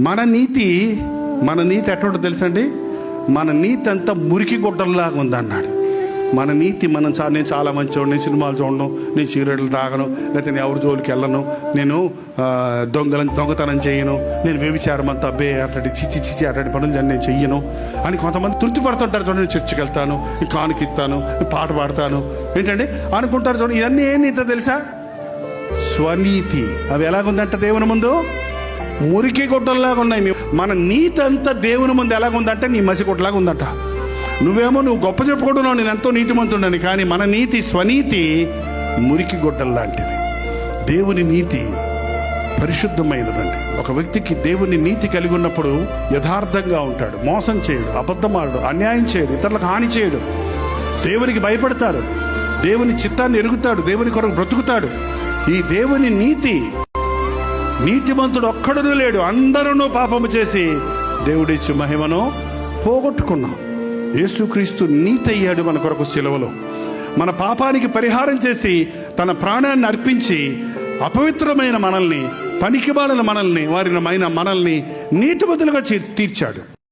మన నీతి మన నీతి ఎటువంటి తెలుసండి? మన నీతి అంతా మురికి గుడ్డల్లాగా ఉందన్నాడు. మన నీతి మనం చా నేను చాలా మంచివాడు నేను సినిమాలు చూడను నేను సిగరెట్లు తాగను లేకపోతే నేను ఎవరి జోలికి వెళ్ళను నేను దొంగలను దొంగల దొంగతనం చేయను నేను వ్యభిచారం అంతా అబ్బే అట్లాంటి చిచ్చి చిచ్చి అట్లాంటి పనులు నేను చెయ్యను అని కొంతమంది తృప్తి పడుతుంటారు చూడండి నేను చర్చికి వెళ్తాను కానుకిస్తాను పాట పాడతాను. ఏంటండి? అనుకుంటారు చూడండి ఇవన్నీ ఏం నీతో తెలుసా? స్వనీతి. అవి ఎలాగుందంట దేవుని ముందు? మురికి గుడ్డల్లాగా ఉన్నాయి. మన నీతి అంతా దేవుని ముందు ఎలాగుందంటే నీ మసి గుడ్డలాగా ఉందట. నువ్వేమో నువ్వు గొప్ప చెప్పుకుంటున్నావు నేను ఎంతో నీతిమంతుండని కానీ మన నీతి స్వనీతి మురికి గుడ్డల్లాంటిది. దేవుని నీతి పరిశుద్ధమైనదండి. ఒక వ్యక్తికి దేవుని నీతి కలిగి ఉన్నప్పుడు యథార్థంగా ఉంటాడు మోసం చేయడు అబద్ధమాడు అన్యాయం చేయడు ఇతరులకు హాని చేయడు. దేవునికి భయపడతాడు. దేవుని చిత్తాన్ని ఎరుగుతాడు దేవుని కొరకు బ్రతుకుతాడు. ఈ దేవుని నీతి నీతిమంతుడు ఒక్కడును లేడు. అందరూ పాపము చేసి దేవుడిచ్చు మహిమను పోగొట్టుకున్నాం. యేసుక్రీస్తు నీతి అయ్యాడు మన కొరకు సిలువలో. మన పాపానికి పరిహారం చేసి తన ప్రాణాన్ని అర్పించి అపవిత్రమైన మనల్ని పనికిమాలిన మనల్ని వారిన మైన మనల్ని నీతిమంతులుగా తీర్చాడు.